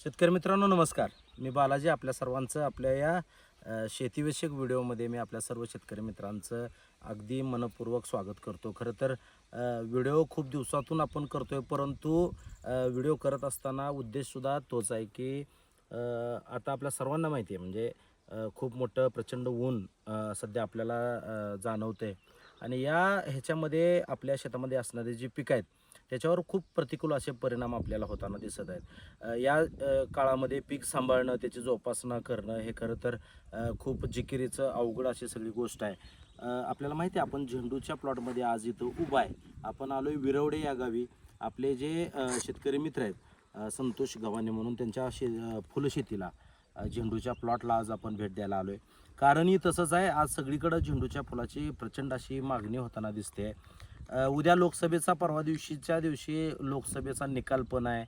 शेतकरी मित्रांनो नमस्कार. मी बालाजी आपल्या सर्वांचं आपल्या या शेतीविषयक व्हिडिओमध्ये मी आपल्या सर्व शेतकरी मित्रांचं अगदी मनपूर्वक स्वागत करतो. खरं तर व्हिडिओ खूप दिवसातून आपण करतो आहे परंतु व्हिडिओ करत असताना उद्देशसुद्धा तोच आहे की आता आपल्या सर्वांना माहिती आहे म्हणजे खूप मोठं प्रचंड ऊन सध्या आपल्याला जाणवतं आहे आणि या ह्याच्यामध्ये आपल्या शेतामध्ये असणारे जी पिकं आहेत त्याच्यावर खूप प्रतिकूल असे परिणाम आपल्याला होताना दिसत आहेत. या काळामध्ये पीक सांभाळणं त्याची जोपासना करणं हे खरं तर खूप जिकिरीचं अवघड अशी सगळी गोष्ट आहे. आपल्याला माहिती आहे आपण झेंडूच्या प्लॉटमध्ये आज इथं उभा आहे. आपण आलोय विरवडे या गावी. आपले जे शेतकरी मित्र आहेत संतोष गव्हाणे म्हणून त्यांच्या शे फुलशेतीला झेंडूच्या प्लॉटला आज आपण भेट द्यायला आलोय. कारणही तसंच आहे आज सगळीकडं झेंडूच्या फुलाची प्रचंड अशी मागणी होताना दिसते आहे. उद्या लोकसभेचा परवा दिवशीच्या दिवशी लोकसभेचा निकाल पण आहे.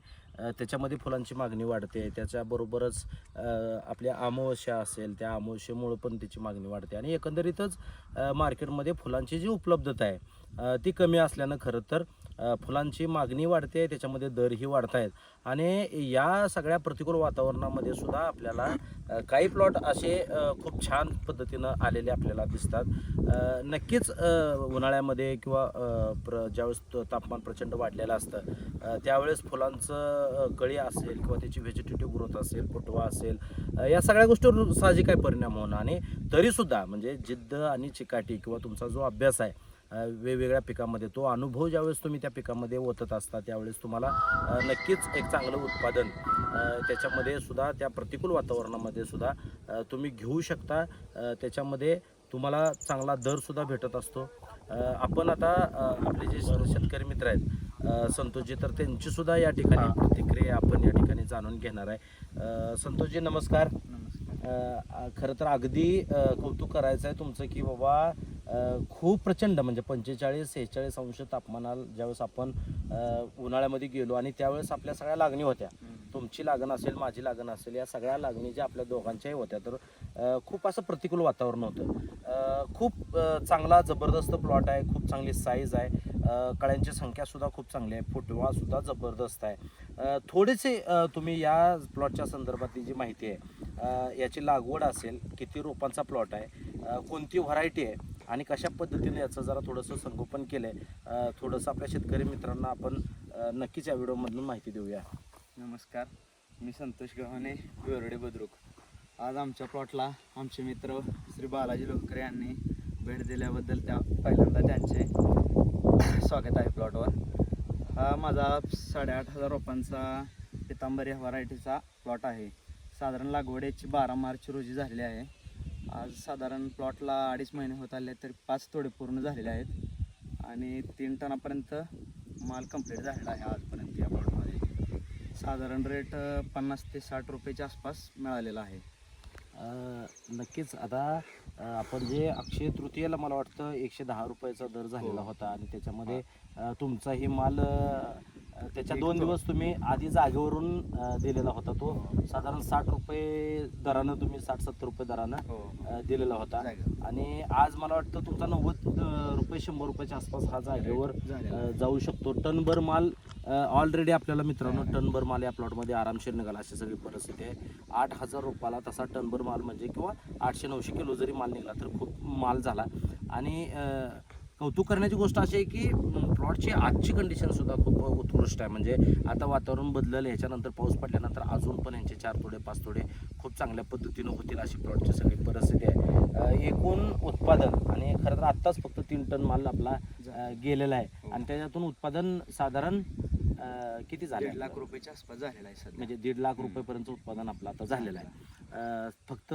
त्याच्यामध्ये फुलांची मागणी वाढते. त्याच्याबरोबरच आपल्या अमावस्या असेल त्या अमावस्येमुळं पण त्याची मागणी वाढते. आणि एकंदरीतच मार्केटमध्ये फुलांची जी उपलब्धता आहे ती कमी असल्यानं खरं तर फुलांची मागणी वाढते त्याच्यामध्ये दरही वाढत आहेत आणि या सगळ्या प्रतिकूल वातावरणामध्ये सुद्धा आपल्याला काही प्लॉट असे खूप छान पद्धतीनं आलेले आपल्याला दिसतात. नक्कीच उन्हाळ्यामध्ये किंवा प्र ज्यावेळेस तापमान प्रचंड वाढलेलं असतं त्यावेळेस फुलांचं कळी असेल किंवा त्याची व्हेजिटेटिव्ह ग्रोथ असेल फुटवा असेल या सगळ्या गोष्टीवर साहजिक काय परिणाम होणं आणि तरीसुद्धा म्हणजे जिद्द आणि चिकाटी किंवा तुमचा जो अभ्यास आहे वेगवेगळ्या पिकामध्ये. तो अनुभव ज्यावेळेस तुम्ही त्या पिकामध्ये ओतत असता त्यावेळेस तुम्हाला नक्कीच एक चांगलं उत्पादन त्याच्यामध्ये सुद्धा त्या प्रतिकूल वातावरणामध्ये सुद्धा तुम्ही घेऊ शकता. त्याच्यामध्ये तुम्हाला चांगला दरसुद्धा भेटत असतो. आपण आता आपले जे शेतकरी मित्र आहेत संतोषजी तर त्यांची सुद्धा या ठिकाणी प्रतिक्रिया आपण या ठिकाणी जाणून घेणार आहे. संतोषजी नमस्कार. खरं तर अगदी कौतुक करायचं आहे तुमचं की बाबा खूप प्रचंड म्हणजे पंचेचाळीस सेहेचाळीस अंश तापमानाला ज्यावेळेस आपण उन्हाळ्यामध्ये गेलो आणि त्यावेळेस आपल्या सगळ्या लागणी होत्या. तुमची लागण असेल माझी लागण असेल या सगळ्या लागणी ज्या आपल्या दोघांच्याही होत्या तर खूप असं प्रतिकूल वातावरण होतं. खूप चांगला जबरदस्त प्लॉट आहे खूप चांगली साईज आहे. कळ्यांची संख्यासुद्धा खूप चांगली आहे फुटवासुद्धा जबरदस्त आहे. थोडेसे तुम्ही या प्लॉटच्या संदर्भातली जी माहिती आहे याची लागवड असेल किती रोपांचा प्लॉट आहे कोणती व्हरायटी आहे आणि कशा पद्धतीने याचं जरा थोडंसं संगोपन केलं आहे थोडंसं आपल्या शेतकरी मित्रांना आपण नक्कीच या व्हिडिओमधून माहिती देऊया. नमस्कार मी संतोष गव्हाणे विवरडे बुद्रुक. आज आमच्या प्लॉटला आमचे मित्र श्री बालाजी लोकरे यांनी भेट दिल्याबद्दल त्या पहिल्यांदा त्यांचे स्वागत आहे प्लॉटवर. हा माझा साडेआठ हजार रोपांचा पितांबरी व्हरायटीचा प्लॉट आहे. साधारण लागवड याची बारा मार्च रोजी झालेली आहे. आज साधारण प्लॉटला अडीच महिने होत आले तरी पाच तोडे पूर्ण झालेले आहेत. आणि तीन टनापर्यंत माल कंप्लीट झालेला आहे आजपर्यंत या प्लॉटमध्ये साधारण रेट पन्नास ते साठ रुपयाच्या आसपास मिळालेला आहे. नक्कीच. आता आपण जे अक्षय तृतीयेला मला वाटतं एकशे दहा रुपयाचा दर झालेला हो. होता आणि त्याच्यामध्ये तुमचाही माल त्याच्या दोन दिवस तुम्ही आधी जागेवरून अ, दिलेला होता तो. साधारण साठ रुपये दरानं तुम्ही साठ सत्तर रुपये दरानं हो. अ, दिलेला होता. जागेवर. आणि आज मला वाटतं तुमचा नव्वद अ, रुपये शंभर रुपयाच्या आसपास हा जागेवर झालेला अ, जाऊ शकतो. टनभर माल ऑलरेडी आपल्याला मित्रांनो टनभर माल या प्लॉटमध्ये आरामशीर निघाला अशी सगळी परिस्थिती आहे. आठ हजार रुपयाला तसा टनभर माल म्हणजे किंवा आठशे नऊशे किलो जरी माल निघाला तर खूप माल झाला. आणि अ, कौतुक करण्याची गोष्ट अशी आहे की प्लॉटची आजची कंडिशन सुद्धा खूप उत्कृष्ट आहे. म्हणजे आता वातावरण बदललं ह्याच्यानंतर पाऊस पडल्यानंतर अजून पण यांचे चार तोडे पाच तोडे खूप चांगल्या पद्धतीनं होतील अशी प्लॉटची सगळी परिस्थिती आहे. एकूण उत्पादन आणि खरं तर आत्ताच फक्त तीन टन माल आपला गेलेला आहे. हो. आणि त्याच्यातून उत्पादन साधारण किती झाले? दीड लाख रुपयाच्या आसपास झालेला आहे सध्या. म्हणजे दीड लाख रुपयेपर्यंत उत्पादन आपलं आता झालेलं आहे. फक्त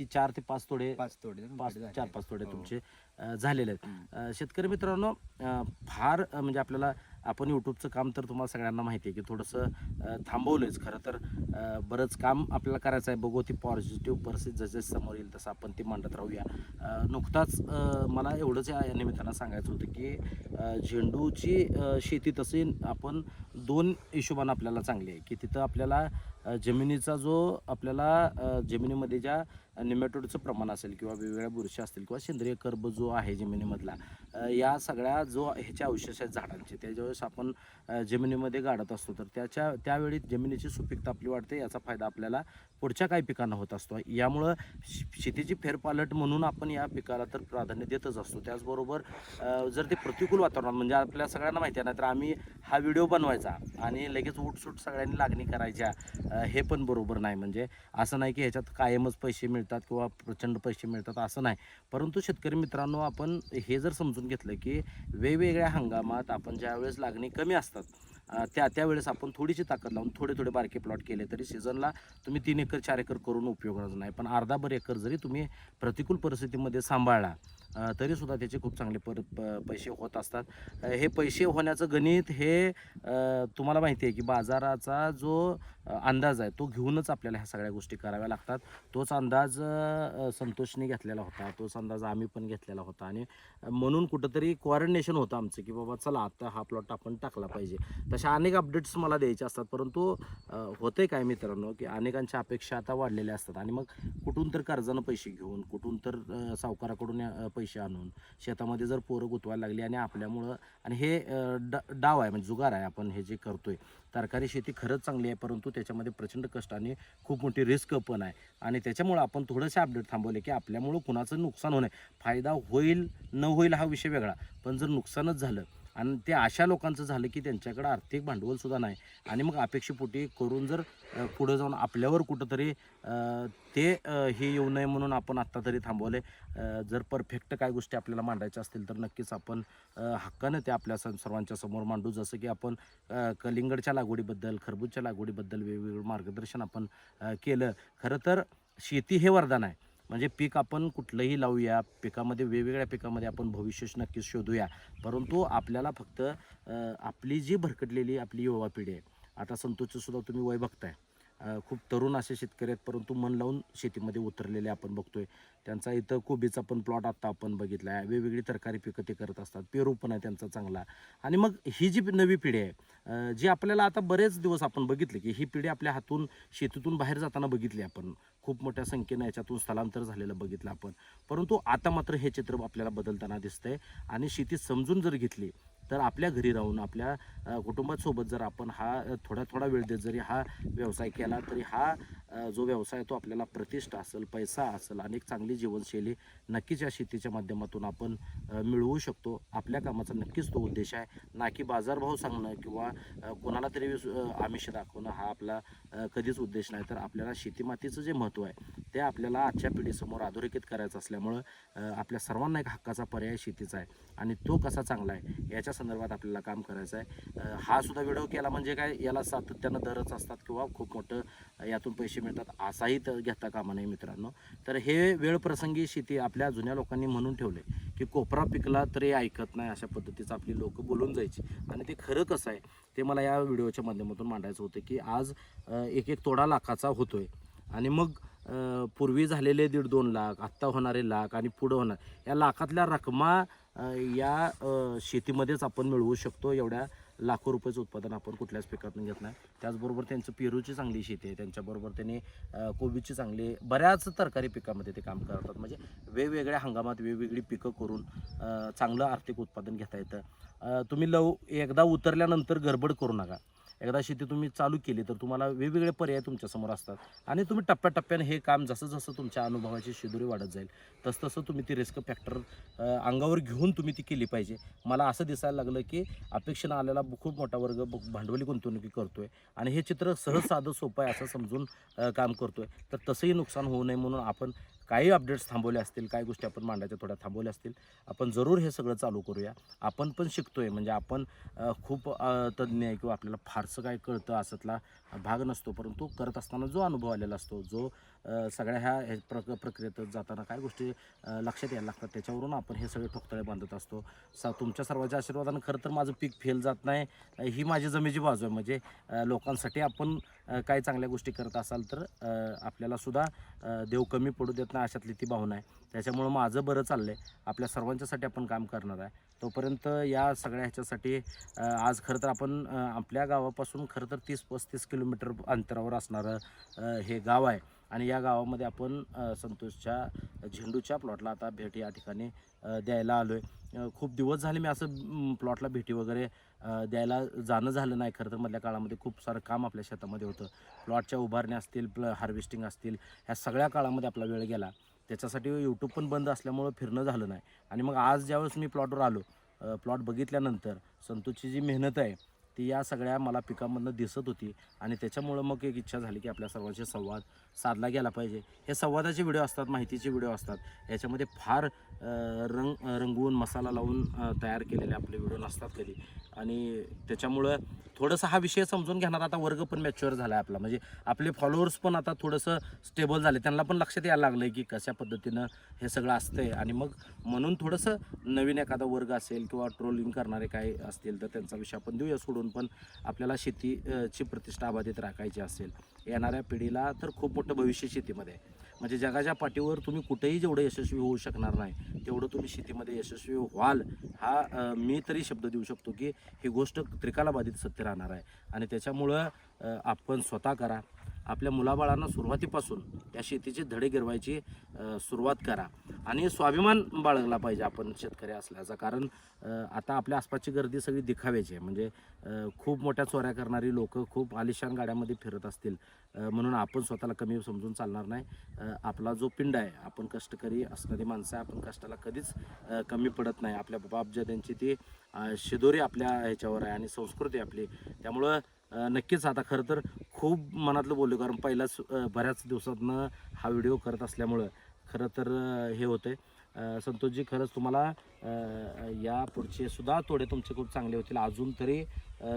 ती चार ते पाच तोडे पाच तोडे पाच चार. पाच तोडे हो. तुमचे अ, झालेले आहेत. अ, शेतकरी मित्रांनो अ, फार अ, म्हणजे आपल्याला आपण यूट्यूबचं काम तर तुम्हाला सगळ्यांना माहिती आहे की थोडंसं अ, थांबवलंच खरं तर अ, बरंच काम आपल्याला करायचं आहे बघू ती पॉझिटिव्ह परिस्थिती जसे समोर येईल तसं आपण ती मांडत राहूया अ, नुकताच अ, मला एवढंच या या निमित्तानं सांगायचं होतं की अ, झेंडूची अ, शेती तशी आपण दोन हिशोबानं आपल्याला चांगली आहे की तिथं आपल्याला अ, जमिनीचा जो आपल्याला अ, जमिनीमध्ये ज्या निमेटोडचं प्रमाण असेल किंवा वेगवेगळ्या बुरशी असतील किंवा सेंद्रिय कर्ब जो आहे जमिनीमधला या सगळ्या जो ह्याच्या अवशेष आहेत झाडांचे त्याच्यावेळेस आपण जमिनीमध्ये गाडत असतो. तर त्याच्या त्यावेळी जमिनीची सुपीकता आपली वाढते याचा फायदा आपल्याला पुढच्या काही पिकांना होत असतो. यामुळं शेतीची फेरपालट म्हणून आपण या पिकाला तर प्राधान्य देतच असतो. त्याचबरोबर जर ते प्रतिकूल वातावरण म्हणजे आपल्या सगळ्यांना माहिती आहे ना तर आम्ही हा व्हिडिओ बनवायचा आणि लगेच उठसूट सगळ्यांनी लागणी करायच्या हे पण बरोबर नाही. म्हणजे असं नाही की ह्याच्यात कायमच पैसे मिळतात किंवा प्रचंड पैसे मिळतात असं नाही. परंतु शेतकरी मित्रांनो आपण हे जर समजून घेतलं की वेगवेगळ्या हंगामात आपण ज्यावेळेस लागणी कमी असतात त्या त्यावेळेस आपण थोडीशी ताकद लावून थोडे थोडे बारके प्लॉट केले तरी सीझनला तुम्ही तीन एकर चार एकर करून उपयोगाचं नाही. पण अर्धाभर एकर जरी तुम्ही प्रतिकूल परिस्थितीमध्ये सांभाळला तरीसुद्धा त्याचे खूप चांगले पर प- पैसे होत असतात. हे पैसे होण्याचं गणित हे तुम्हाला माहिती आहे की बाजाराचा जो अंदाज आहे. तो घेऊनच आपल्याला ह्या सगळ्या गोष्टी कराव्या लागतात. तोच अंदाज संतोषने घेतलेला होता. तोच अंदाज आम्ही पण घेतलेला होता. आणि म्हणून कुठंतरी क्वारंटेशन होतं आमचं की बाबा चला आता हा प्लॉट आपण टाकला पाहिजे. तशा अनेक अपडेट्स मला द्यायचे असतात. परंतु होते काय मित्रांनो की अनेकांच्या अपेक्षा आता वाढलेल्या असतात. आणि मग कुठून तर कर्जानं पैसे घेऊन कुठून तर सावकाराकडून पैसे आणून शेतामध्ये जर पोरं गुतवायला लागली आणि आपल्यामुळं आणि हे ड डा डाव आहे म्हणजे जुगार आहे आपण हे जे करतोय तरकारी शेती खरंच चांगली आहे परंतु त्याच्यामध्ये प्रचंड कष्ट आणि खूप मोठी रिस्क पण आहे. आणि त्याच्यामुळं आपण थोडंसं अपडेट थांबवले की आपल्यामुळं कुणाचं नुकसान होणं फायदा होईल न होईल हा विषय वेगळा. पण जर नुकसानच झालं आणि ते अशा लोकांचं झालं की त्यांच्याकडे आर्थिक भांडवलसुद्धा नाही. आणि मग अपेक्षेपोटी करून जर पुढं जाऊन आपल्यावर कुठंतरी ते हे येऊ नये म्हणून आपण आत्ता तरी थांबवले जर परफेक्ट काय गोष्टी आपल्याला मांडायच्या असतील तर नक्कीच आपण हक्कानं ते आपल्या स- सर्वांच्या समोर मांडू. जसं की आपण कलिंगडच्या लागवडीबद्दल खरबूजच्या लागवडीबद्दल वेगवेगळं मार्गदर्शन आपण केलं. खरं तर शेती हे वरदान आहे. म्हणजे पीक आपण कुठलंही लावूया पिकामध्ये वेगवेगळ्या पिकामध्ये आपण भविष्य नक्कीच शोधूया. परंतु आपल्याला फक्त आपली जी भरकटलेली आपली युवा पिढी आहे आता संतोषचं सुद्धा तुम्ही वय बघताय. खूप तरुण असे शेतकरी आहेत परंतु मन लावून शेतीमध्ये उतरलेले आपण बघतोय. त्यांचा इथं कोबीचा पण प्लॉट आत्ता आपण बघितला आहे. वेगवेगळी तरकारी पिकं ते करत असतात. पेरू पण आहे त्यांचा चांगला. आणि मग ही जी नवी पिढी आहे जी आपल्याला आता बरेच दिवस आपण बघितले की ही पिढी आपल्या हातून शेतीतून बाहेर जाताना बघितली आपण. खूप मोठ्या संख्येनं याच्यातून स्थलांतर झालेलं बघितलं आपण. परंतु आता मात्र हे चित्र आपल्याला बदलताना दिसतंय. आणि शेती समजून जर घेतली तर आपल्या घरी राहून आपल्या कुटुंबासोबत जर आपण हा थोडा थोडा वेळ देत जरी हा व्यवसाय केला तरी हा जो व्यवसाय आहे तो आपल्याला प्रतिष्ठा असेल पैसा असेल आणि एक चांगली जीवनशैली नक्कीच या शेतीच्या माध्यमातून आपण मिळवू शकतो. आपल्या कामाचा नक्कीच तो उद्देश आहे. ना की बाजारभाव सांगणं किंवा कोणाला तरी आमिष दाखवणं हा आपला कधीच उद्देश नाही. तर आपल्याला शेतीमातीचं जे महत्त्व आहे ते आपल्याला आजच्या पिढीसमोर अधोरेखित करायचं असल्यामुळं आपल्या सर्वांना एक हक्काचा पर्याय शेतीचा आहे. आणि तो कसा चांगला आहे याच्या संदर्भात आपल्याला काम करायचं आहे. हा सुद्धा व्हिडिओ केला म्हणजे काय याला सातत्यानं दरच असतात किंवा खूप मोठं यातून पैसे मिळतात असाही तर घेता कामा नाही मित्रांनो. तर हे वेळ प्रसंगी शेती आपल्या जुन्या लोकांनी म्हणून ठेवले की कोपरा पिकला तरी ऐकत नाही अशा पद्धतीचं आपली लोक बोलून जायची. आणि ते खरं कसं आहे ते मला या व्हिडिओच्या माध्यमातून मांडायचं होतं की आज एक एक तोडा लाखाचा होतोय. आणि मग पूर्वी झालेले दीड दोन लाख आत्ता होणारे लाख आणि पुढं होणार या लाखातल्या रकमा या शेतीमध्येच आपण मिळवू शकतो एवढ्या लाखो रुपयाचं उत्पादन आपण कुठल्याच पिकातून घेत नाही. त्याचबरोबर त्यांचं पेरूची चांगली शेती आहे. त्यांच्याबरोबर त्यांनी कोबीची चांगली बऱ्याच तरकारी पिकामध्ये ते काम करतात. म्हणजे वेगवेगळ्या हंगामात वेगवेगळी पिकं करून चांगलं आर्थिक उत्पादन घेता येतं. तुम्ही लव एकदा उतरल्यानंतर गडबड करू नका. एकदा शेती तुम्ही चालू केली तर तुम्हाला वेगवेगळे पर्याय तुमच्यासमोर असतात. आणि तुम्ही टप्प्याटप्प्याने हे काम जसं जसं तुमच्या अनुभवाची शिदुरी वाढत जाईल तसं तसं तुम्ही ती रिस्क फॅक्टर अंगावर घेऊन तुम्ही ती केली पाहिजे. मला असं दिसायला लागलं की अपेक्षेनं आलेला खूप मोठा वर्ग ब- भांडवली गुंतवणुकी करतोय आणि हे चित्र सहज साधं सोपं आहे असं समजून काम करतोय. तर तसंही नुकसान होऊ नये म्हणून आपण काही अपडेट्स थांबवले असतील काही गोष्टी आपण मांडायच्या थोड्या थांबवल्या असतील आपण जरूर हे सगळं चालू करूया. आपण पण शिकतोय म्हणजे आपण खूप तज्ज्ञ आहे किंवा आपल्याला फारसं काय कळतं असतला भाग नसतो परंतु करत असताना जो अनुभव आलेला असतो जो सगळ्या ह्या प्र प्रक प्रक्रियेत जाताना काय गोष्टी लक्षात यायला लागतात? त्याच्यावरून आपण हे सगळे ठोकतळे बांधत असतो. सा तुमच्या सर्वांच्या आशीर्वादानं खरं तर माझं पीक फेल जात नाही. ही माझी जमेची बाजू आहे. म्हणजे लोकांसाठी आपण काही चांगल्या गोष्टी करत असाल तर आपल्यालासुद्धा देव कमी पडू देत नाही अशातली ती भावना आहे. त्याच्यामुळं माझं बरं चाललं आहे आपल्या सर्वांच्यासाठी आपण काम करणार आहे. तोपर्यंत या सगळ्या ह्याच्यासाठी आज खरं तर आपण आपल्या गावापासून खरं तर तीस पस्तीस किलोमीटर अंतरावर असणारं हे गाव आहे. आणि या गावामध्ये आपण संतोषच्या झेंडूच्या प्लॉटला आता भेट या ठिकाणी द्यायला आलो आहे खूप दिवस झाले मी असं प्लॉटला भेटी वगैरे द्यायला जाणं झालं नाही. खरं तर मधल्या काळामध्ये खूप सारं काम आपल्या शेतामध्ये होतं. प्लॉटच्या उभारण्या असतील प्ल हार्वेस्टिंग असतील ह्या सगळ्या काळामध्ये आपला वेळ गेला. त्याच्यासाठी यूट्यूब पण बंद असल्यामुळं फिरणं झालं नाही. आणि मग आज ज्यावेळेस मी प्लॉटवर आलो प्लॉट बघितल्यानंतर संतोषची जी मेहनत आहे ती या सगळ्या मला पिकामधनं दिसत होती. आणि त्याच्यामुळं मग एक इच्छा झाली की आपल्या सर्वांशी संवाद साधला गेला पाहिजे. हे संवादाचे व्हिडिओ असतात माहितीचे व्हिडिओ असतात. याच्यामध्ये फार रंग रंगवून मसाला लावून तयार केलेले आपले व्हिडिओ नसतात कधी. आणि त्याच्यामुळं थोडंसं हा विषय समजून घेणार आता वर्ग पण मॅच्युअर झाला आहे आपला. म्हणजे आपले फॉलोअर्स पण आता थोडंसं स्टेबल झाले. त्यांना पण लक्षात यायला लागलं आहे की कशा पद्धतीनं हे सगळं असतंय. आणि मग म्हणून थोडंसं नवीन एखादा वर्ग असेल किंवा ट्रोलिंग करणारे काय असतील तर त्यांचा विषय आपण देऊया सोडून. पण आपल्याला शेतीची प्रतिष्ठा अबाधित राखायची असेल. येणाऱ्या पिढीला तर खूप मोठं भविष्य शेतीमध्ये आहे. म्हणजे जगाच्या पाठीवर तुम्ही कुठेही जेवढं यशस्वी होऊ शकणार नाही तेवढं तुम्ही शेतीमध्ये यशस्वी व्हाल हा मी तरी शब्द देऊ शकतो की ही गोष्ट त्रिकालाबाधित सत्य राहणार आहे. आणि त्याच्यामुळं आपण स्वतः करा. आपल्या मुलाबाळांना सुरुवातीपासून त्या शेतीचे धडे गिरवायची सुरुवात करा. आणि स्वाभिमान बाळगला पाहिजे आपण शेतकरी असल्याचा. कारण आता आपल्या आसपासची गर्दी सगळी दिखाव्याची आहे. म्हणजे खूप मोठ्या चोऱ्या करणारी लोक खूप आलिशान गाड्यामध्ये फिरत असतील. म्हणून आपण स्वतःला कमी समजून चालणार नाही. आपला जो पिंड आहे आपण कष्टकरी असणारी माणसं आहे आपण कष्टाला कधीच कमी पडत नाही. आपल्या बापजाद्यांची ती शिदोरी आपल्या ह्याच्यावर आहे आणि संस्कृती आपली. त्यामुळं नक्कीच आता खरं तर खूप मनातलं बोललो कारण पहिलाच बऱ्याच दिवसातनं हा व्हिडिओ करत असल्यामुळं खरं तर हे हे होते संतोषजी खरंच तुम्हाला या पुढचे सुद्धा तोडे तुमचे खूप चांगले होतील. अजून तरी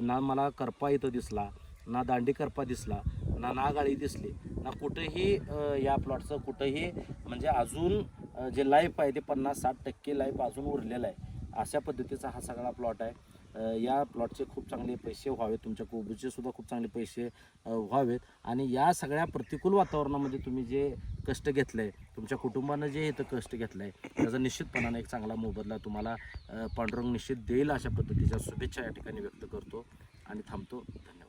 ना मला करपा इथं दिसला ना दांडी करपा दिसला ना नागाळी दिसली ना कुठंही या प्लॉटचं कुठंही म्हणजे अजून जे लाईफ आहे ते पन्नास साठ टक्के लाईफ अजून उरलेलं आहे. अशा पद्धतीचा हा सगळा प्लॉट आहे. या प्लॉटचे खूप चांगले पैसे व्हावेत तुमच्या कोबीचे सुद्धा खूप चांगले पैसे व्हावेत. आणि या सगळ्या प्रतिकूल वातावरणामध्ये तुम्ही जे कष्ट घेतलं आहे तुमच्या कुटुंबानं जे इथं कष्ट घेतलं आहे त्याचा निश्चितपणानं एक चांगला मोबदला तुम्हाला पांडुरंग निश्चित देईल अशा पद्धतीच्या शुभेच्छा या ठिकाणी व्यक्त करतो. आणि थांबतो. धन्यवाद.